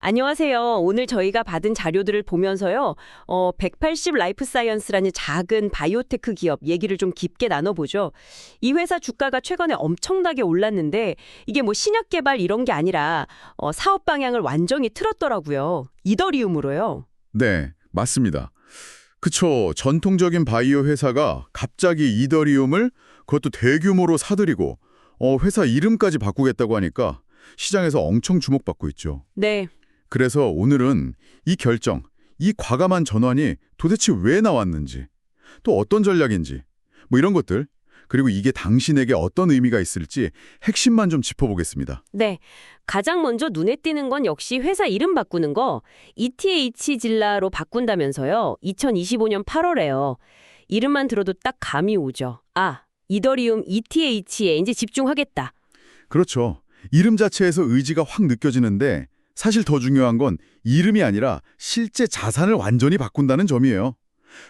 안녕하세요. 오늘 저희가 받은 자료들을 보면서요. 어, 180 라이프 사이언스라는 작은 바이오테크 기업 얘기를 좀 깊게 나눠보죠. 이 회사 주가가 최근에 엄청나게 올랐는데 이게 뭐 신약 개발 이런 게 아니라 어, 사업 방향을 완전히 틀었더라고요. 이더리움으로요. 네, 맞습니다. 그쵸. 전통적인 바이오 회사가 갑자기 이더리움을 그것도 대규모로 사들이고 어, 회사 이름까지 바꾸겠다고 하니까 시장에서 엄청 주목받고 있죠. 네. 그래서 오늘은 이 결정, 이 과감한 전환이 도대체 왜 나왔는지, 또 어떤 전략인지, 뭐 이런 것들, 그리고 이게 당신에게 어떤 의미가 있을지 핵심만 좀 짚어보겠습니다. 네. 가장 먼저 눈에 띄는 건 역시 회사 이름 바꾸는 거 ETH 질라로 바꾼다면서요. 2025년 8월에요. 이름만 들어도 딱 감이 오죠. 아, 이더리움 ETH에 이제 집중하겠다. 그렇죠. 이름 자체에서 의지가 확 느껴지는데 사실 더 중요한 건 이름이 아니라 실제 자산을 완전히 바꾼다는 점이에요.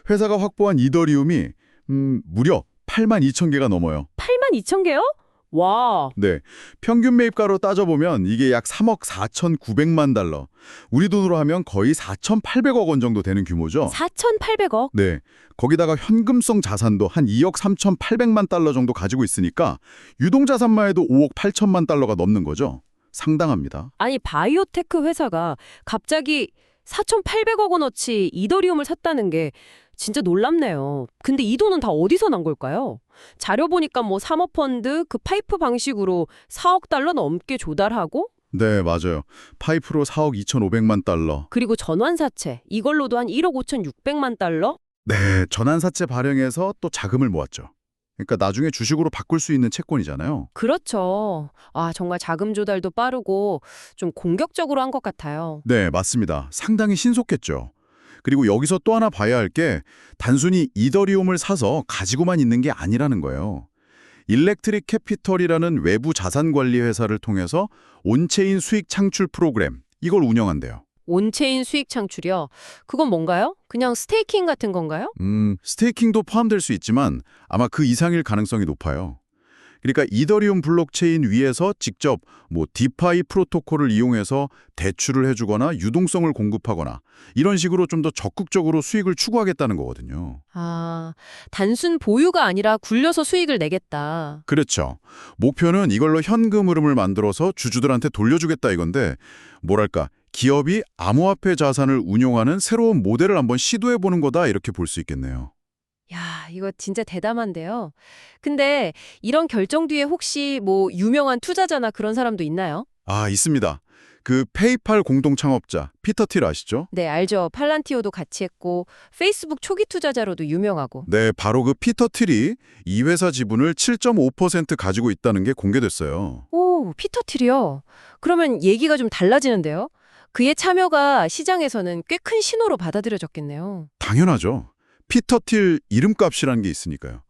회사가 확보한 이더리움이 음, 무려 8만 2천 개가 넘어요. 8만 2천 개요? 와, 네, 평균 매입가로 따져보면 이게 약 3억 4,900만 달러. 우리 돈으로 하면 거의 4,800억 원 정도 되는 규모죠. 4,800억? 네, 거기다가 현금성 자산도 한 2억 3,800만 달러 정도 가지고 있으니까 유동자산만 해도 5억 8천만 달러가 넘는 거죠. 상당합니다. 아니, 바이오테크 회사가 갑자기 4,800억 원어치 이더리움을 샀다는 게 진짜 놀랍네요. 근데 이 돈은 다 어디서 난 걸까요? 자료 보니까 뭐 사모펀드 그 파이프 방식으로 4억 달러 넘게 조달하고 네, 맞아요. 파이프로 4억 2,500만 달러. 그리고 전환사채 이걸로도 한 1억 5,600만 달러? 네, 전환사채 발행해서 또 자금을 모았죠. 그러니까 나중에 주식으로 바꿀 수 있는 채권이잖아요. 그렇죠. 아, 정말 자금 조달도 빠르고 좀 공격적으로 한 것 같아요. 네, 맞습니다. 상당히 신속했죠. 그리고 여기서 또 하나 봐야 할 게 단순히 이더리움을 사서 가지고만 있는 게 아니라는 거예요. 일렉트릭 캐피털이라는 외부 자산 관리 회사를 통해서 온체인 수익 창출 프로그램 이걸 운영한대요. 온체인 수익 창출이요. 그건 뭔가요? 그냥 스테이킹 같은 건가요? 음, 스테이킹도 포함될 수 있지만 아마 그 이상일 가능성이 높아요. 그러니까 이더리움 블록체인 위에서 직접 뭐 디파이 프로토콜을 이용해서 대출을 해주거나 유동성을 공급하거나 이런 식으로 좀 더 적극적으로 수익을 추구하겠다는 거거든요. 아, 단순 보유가 아니라 굴려서 수익을 내겠다. 그렇죠. 목표는 이걸로 현금 흐름을 만들어서 주주들한테 돌려주겠다 이건데 뭐랄까 기업이 암호화폐 자산을 운용하는 새로운 모델을 한번 시도해보는 거다 이렇게 볼 수 있겠네요. 야, 이거 진짜 대담한데요. 근데 이런 결정 뒤에 혹시 뭐 유명한 투자자나 그런 사람도 있나요? 아 있습니다. 그 페이팔 공동 창업자 피터 틸 아시죠? 네, 알죠. 팔란티오도 같이 했고 페이스북 초기 투자자로도 유명하고. 네, 바로 그 피터 틸이 이 회사 지분을 7.5% 가지고 있다는 게 공개됐어요. 오, 피터 틸이요. 그러면 얘기가 좀 달라지는데요. 그의 참여가 시장에서는 꽤 큰 신호로 받아들여졌겠네요. 당연하죠. 피터 틸 이름값이라는 게 있으니까요.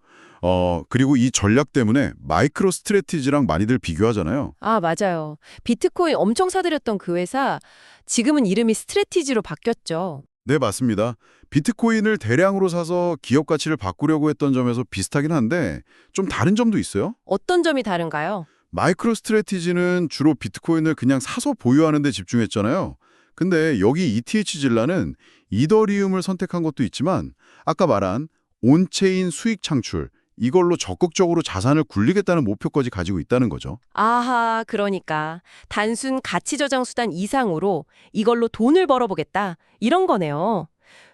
어, 그리고 이 전략 때문에 마이크로 스트레티지랑 많이들 비교하잖아요. 아, 맞아요. 비트코인 엄청 사들였던 그 회사 지금은 이름이 스트레티지로 바뀌었죠. 네, 맞습니다. 비트코인을 대량으로 사서 기업 가치를 바꾸려고 했던 점에서 비슷하긴 한데 좀 다른 점도 있어요. 어떤 점이 다른가요? 마이크로 스트레티지는 주로 비트코인을 그냥 사서 보유하는 데 집중했잖아요. 근데 여기 ETH 질라는 이더리움을 선택한 것도 있지만 아까 말한 온체인 수익 창출 이걸로 적극적으로 자산을 굴리겠다는 목표까지 가지고 있다는 거죠. 아하, 그러니까 단순 가치 저장 수단 이상으로 이걸로 돈을 벌어보겠다 이런 거네요.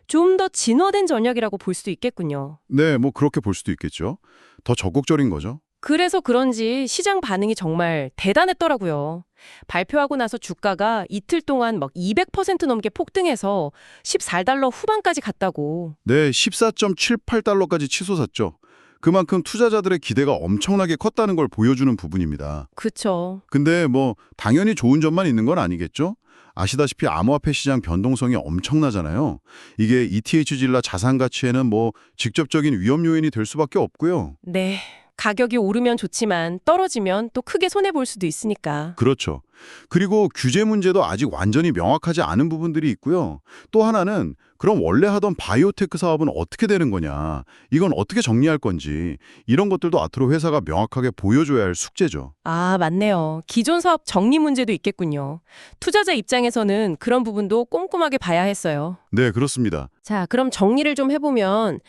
좀 더 진화된 전략이라고 볼 수도 있겠군요. 네, 뭐 그렇게 볼 수도 있겠죠. 더 적극적인 거죠. 그래서 그런지 시장 반응이 정말 대단했더라고요. 발표하고 나서 주가가 이틀 동안 막 200% 넘게 폭등해서 14달러 후반까지 갔다고. 네, 14.78달러까지 치솟았죠. 그만큼 투자자들의 기대가 엄청나게 컸다는 걸 보여주는 부분입니다. 그쵸. 근데 뭐 당연히 좋은 점만 있는 건 아니겠죠? 아시다시피 암호화폐 시장 변동성이 엄청나잖아요. 이게 ETH 질라 자산 가치에는 뭐 직접적인 위험 요인이 될 수밖에 없고요. 네. 가격이 오르면 좋지만 떨어지면 또 크게 손해볼 수도 있으니까. 그렇죠. 그리고 규제 문제도 아직 완전히 명확하지 않은 부분들이 있고요. 또 하나는 그럼 원래 하던 바이오테크 사업은 어떻게 되는 거냐, 이건 어떻게 정리할 건지 이런 것들도 앞으로 회사가 명확하게 보여줘야 할 숙제죠. 아, 맞네요. 기존 사업 정리 문제도 있겠군요. 투자자 입장에서는 그런 부분도 꼼꼼하게 봐야 했어요. 네, 그렇습니다. 자, 그럼 정리를 좀 해보면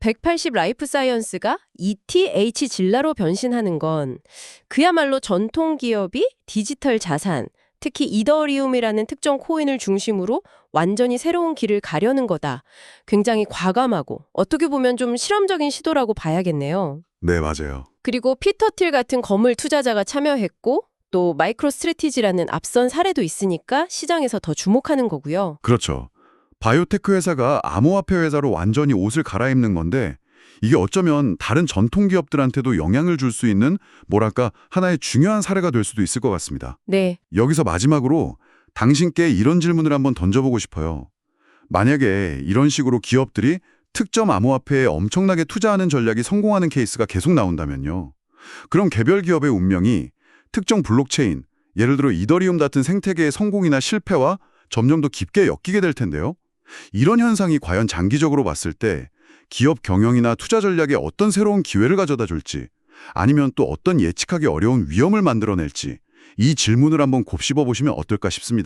180 라이프 사이언스가 ETH 질라로 변신하는 건 그야말로 전통 기업이 디지털 자산, 특히 이더리움이라는 특정 코인을 중심으로 완전히 새로운 길을 가려는 거다. 굉장히 과감하고 어떻게 보면 좀 실험적인 시도라고 봐야겠네요. 네, 맞아요. 그리고 피터 틸 같은 거물 투자자가 참여했고 또 마이크로 스트래티지라는 앞선 사례도 있으니까 시장에서 더 주목하는 거고요. 그렇죠. 바이오테크 회사가 암호화폐 회사로 완전히 옷을 갈아입는 건데 이게 어쩌면 다른 전통 기업들한테도 영향을 줄 수 있는 뭐랄까 하나의 중요한 사례가 될 수도 있을 것 같습니다. 네, 여기서 마지막으로 당신께 이런 질문을 한번 던져보고 싶어요. 만약에 이런 식으로 기업들이 특정 암호화폐에 엄청나게 투자하는 전략이 성공하는 케이스가 계속 나온다면요. 그럼 개별 기업의 운명이 특정 블록체인, 예를 들어 이더리움 같은 생태계의 성공이나 실패와 점점 더 깊게 엮이게 될 텐데요. 이런 현상이 과연 장기적으로 봤을 때 기업 경영이나 투자 전략에 어떤 새로운 기회를 가져다 줄지 아니면 또 어떤 예측하기 어려운 위험을 만들어낼지 이 질문을 한번 곱씹어 보시면 어떨까 싶습니다.